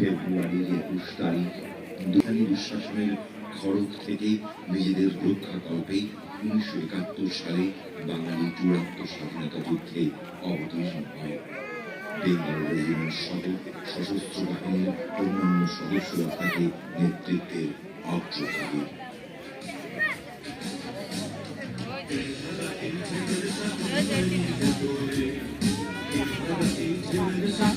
ফেব্রুয়ারির একুশ তারিখ থেকে নিজেদের রক্ষা কল্পে উনিশশো একাত্তর সালে বাঙালি চূড়ান্ত স্বাধীনতা যুদ্ধে অবতীর্ণ হয় বেঙ্গল রেজিমেন্ট সশস্ত্র জীবনের সাথ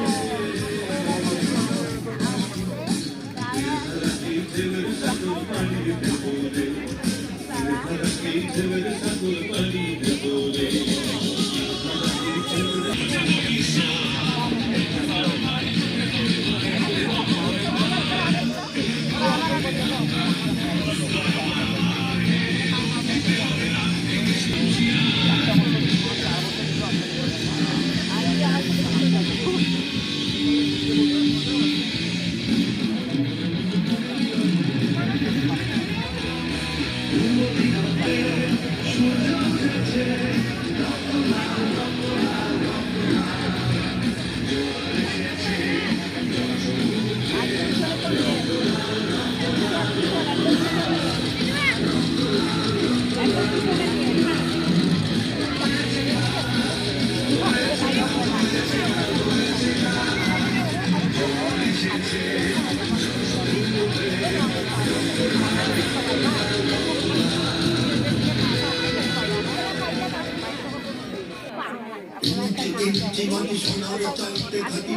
জীবনে সোনার চাইতে থাকি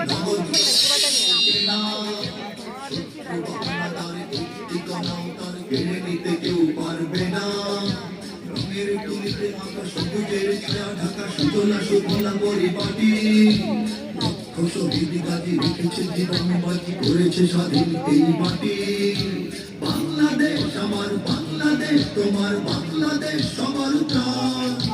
নিতে কেউ পারবে না রঙের ঢাকা সুজলা সুফলা পরিপাটি লক্ষ শহীদ করেছে স্বাধীন এই মাটি বাংলাদেশ আমার বাংলাদেশ, তোমার বাংলাদেশ সবার প্রাণ।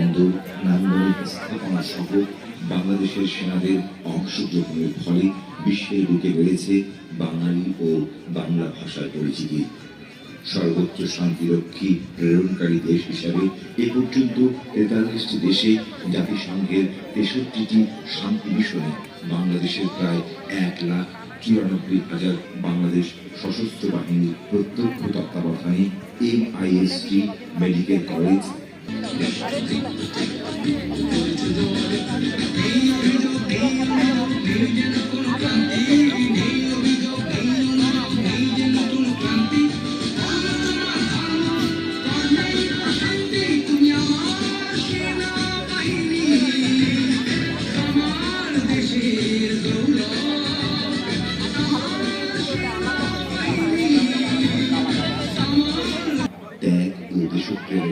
বন্দর নান্দনিক স্থাপনা সহ বাংলাদেশের সেনাদের অংশগ্রহণের ফলে বিশ্বের বুকে বেড়েছে বাঙালি ও বাংলা ভাষার পরিচিতি। সর্বোচ্চ শান্তিরক্ষী প্রেরণকারী দেশ হিসাবে এ পর্যন্ত তেতাল্লিশটি দেশে জাতিসংঘের তেষট্টিটি শান্তি মিশনে বাংলাদেশের প্রায় এক লাখ চুরানব্বই হাজার বাংলাদেশ সশস্ত্র বাহিনীর প্রত্যক্ষ তত্ত্বাবধানে MIST, medical college Thank you.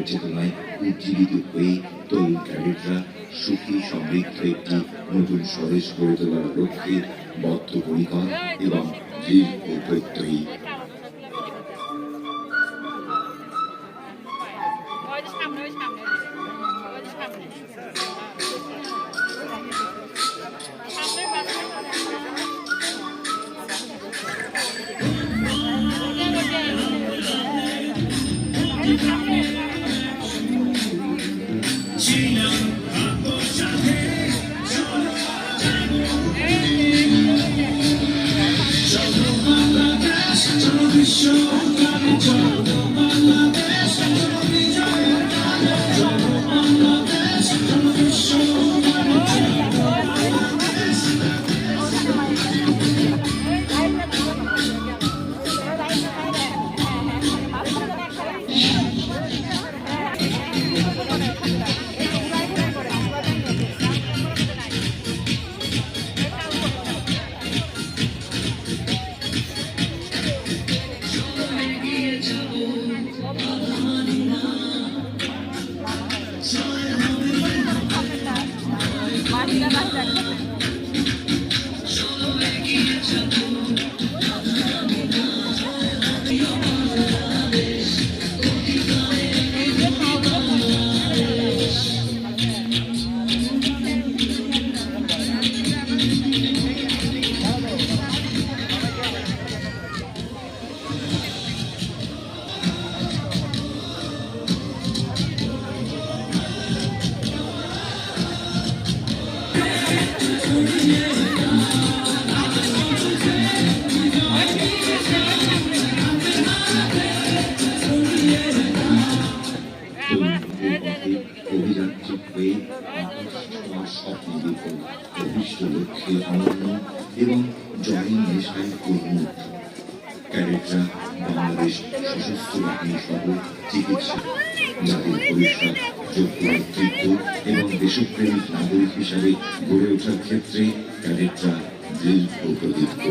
চেতনায় উজ্জীবিত হয়ে তরুণ ক্যাডেটরা সুখী, সমৃদ্ধ একটি নতুন স্বদেশ গড়ে তোলার লক্ষ্যে বদ্ধপরিকর এবং দীর্ঘ প্রত্যয়ী। true. Thank you. অভিযান্ত্রিক হয়ে আকাশ স্বপ্ন বিপুল অভিষ্ট লক্ষ্যে অনন্য এবং জয় নেশায় উন্মুখ ক্যাডেটরা বাংলাদেশ সশস্ত্র বাহিনী সহ চিকিৎসা এবং দেশপ্রেমিক নাগরিক হিসাবে গড়ে ওঠার ক্ষেত্রে তাদের দৃঢ় দীর্ঘ